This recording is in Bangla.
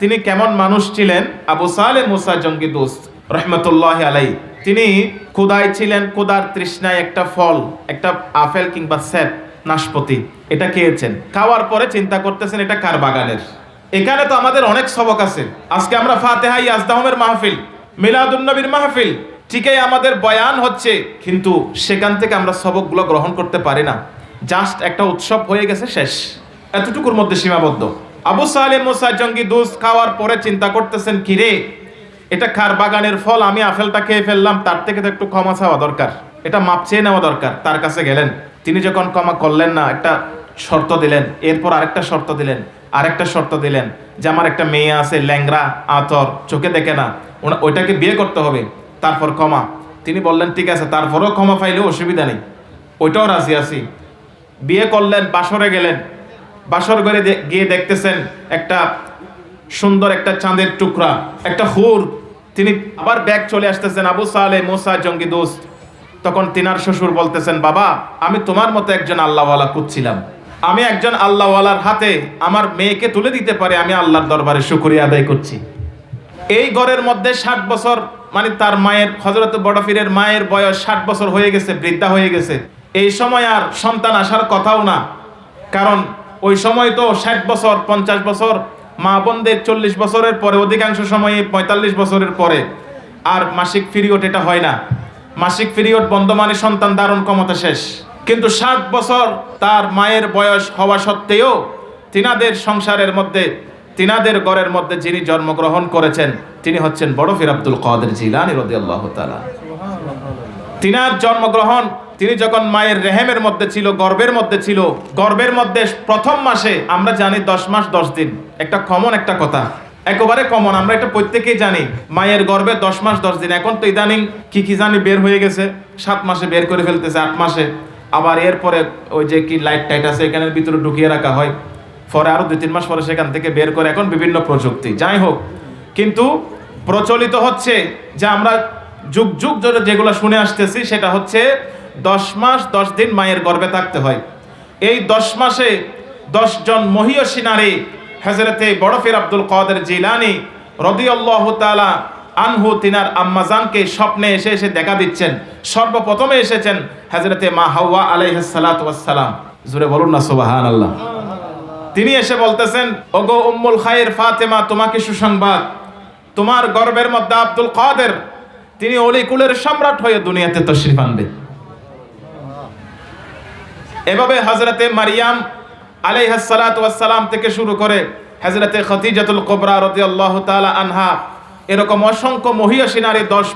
তিনি কেমন মানুষ ছিলেন? আবু সালে মুসা জঙ্গি দোস্ত, রহমতুল্লাহ আলাই তিনি ক্ষুদায় ছিলেন ক্ষুদার তৃষ্ণায় একটা ফল, একটা আপেল কিংবা স্যাপ, নাশপতি, এটা খেয়েছেন। খাওয়ার পরে চিন্তা করতেছেন এটা কার বাগানের? এখানে তো আমাদের অনেক সবক আছে। আজকে আমরা ফাতেহাই ইয়াজদাহমের মাহফিল মিলাদুন্নবীর মাহফিল, ঠিকই আমাদের বয়ান হচ্ছে, কিন্তু সেখান থেকে আমরা সবকগুলো গ্রহণ করতে পারি না। জাস্ট একটা উৎসব হয়ে গেছে শেষ। এতটুকুর মধ্যে সীমাবদ্ধ। আবু সালেম মুসা জঙ্গি দুস খাওয়ার পরে চিন্তা করতেছেন কি রে এটা খার বাগানের ফল, আমি আপেলটা খেয়ে ফেললাম, তার থেকে তো একটু ক্ষমা চাওয়া দরকার। এটা মাপ চেয়ে নেওয়া দরকার, তার কাছে গেলেন। তিনি যখন ক্ষমা করলেন না, একটা শর্ত দিলেন, এরপর আরেকটা শর্ত দিলেন, আরেকটা শর্ত দিলেন যে আমার একটা মেয়ে আছে ল্যাংরা আতর, চোখে দেখে না ওইটাকে বিয়ে করতে হবে, তারপর ক্ষমা। তিনি বললেন, ঠিক আছে, তারপরেও ক্ষমা পাইলেও অসুবিধা নেই। ওইটাও রাজি আছি। বিয়ে করলেন, বাসরে গেলেন। বাসর ঘরে গিয়ে দেখতেছেন একটা সুন্দর একটা চাঁদের টুকরা, একটা হুর। তিনি আবার ব্যাগ চলে আসতেছেন, আবু সালে মোসা, জঙ্গি দোস্ত। তখন তিনার শ্বশুর বলতেছেন, বাবা, আমি তোমার মতো একজন আল্লাহওয়ালা খুঁজছিলাম। আমি একজন আল্লাহওয়ালার হাতে আমার মেয়েকে তুলে দিতে পারে, আমি আল্লাহর দরবারে শুকরিয়া আদায় করছি। এই ঘরের মধ্যে ষাট বছর মানে তার মায়ের হজরত বড়ফিরের মায়ের বয়স ষাট বছর হয়ে গেছে, বৃদ্ধা হয়ে গেছে। এই সময় আর সন্তান আসার কথাও না। কারণ ওই সময় তো ষাট বছর, পঞ্চাশ বছর, মা বোনদের চল্লিশ বছরের পরে, অধিকাংশ সময়ে পঁয়তাল্লিশ বছরের পরে। আর মাসিক পিরিয়ড এটা হয় না। মাসিক পিরিয়ড বন্ধ মানে সন্তান ধারণ ক্ষমতা শেষ। কিন্তু ষাট বছর তার মায়ের বয়স হওয়া সত্ত্বেও তিনাদের সংসারের মধ্যে, তিনাদের ঘরের মধ্যে যিনি জন্মগ্রহণ করেছেন, তিনি হচ্ছেন বড় ফির আব্দুল কাদের জিলানি রদি আল্লাহ তালা তিনার জন্মগ্রহণ, তিনি যখন মায়ের রেহেমের মধ্যে ছিল, গর্বের মধ্যে ছিল, গর্বের মধ্যে প্রথম মাসে আমরা জানি দশ মাস, দশ দিন। একটা কমন একটা কথা। একেবারে কমন, আমরা এটা প্রত্যেকেই জানি। মায়ের গর্ভে দশ মাস, দশ দিন। এখন তো ইদানিং কি কি জানি বের হয়ে গেছে। সাত মাসে বের করে ফেলতেছে, আট মাসে। আবার এরপরে ওই যে কি লাইট টাইট আছে, এখানের ভিতরে ঢুকিয়ে রাখা হয়। পরে আরও দুই তিন মাস পরে সেখান থেকে বের করে, এখন বিভিন্ন প্রযুক্তি। যাই হোক, কিন্তু প্রচলিত হচ্ছে যে আমরা যুগ যুগ ধরে যেগুলো শুনে আসতেছি, সেটা হচ্ছে দশ মাস, দশ দিন মায়ের গর্ভে থাকতে হয়। এই দশ মাসে দশ জন মহিয়সী নারী হজরতে বড়ফির আব্দুল কাদের জিলানি রদিয়াল্লাহ তালা আনহু, তিনার আম্মাজানকে স্বপ্নে এসে এসে দেখা দিচ্ছেন। সর্বপ্রথমে এসেছেন হজরতে মা হাওয়া আলাইহাসালাম জুড়ে বলুন না সুবাহান আল্লাহ তিনি এসে বলতেছেন, ওগো উম্মুল খায়ের ফাতেমা, তোমাকে সুসংবাদ। তোমার গর্বের মধ্যে আব্দুল কাদের তিনি অলি কুলের সম্রাট হয়ে দুনিয়াতে তশরিফ আনবে। এভাবে হজরতে মারিয়াম আলাইহাসালাম থেকে শুরু করে হজরতে খতিজাতুল কোবরা রতি আল্লাহ আনহা, এরকম অসংখ্য মহিয়সী নারী দশ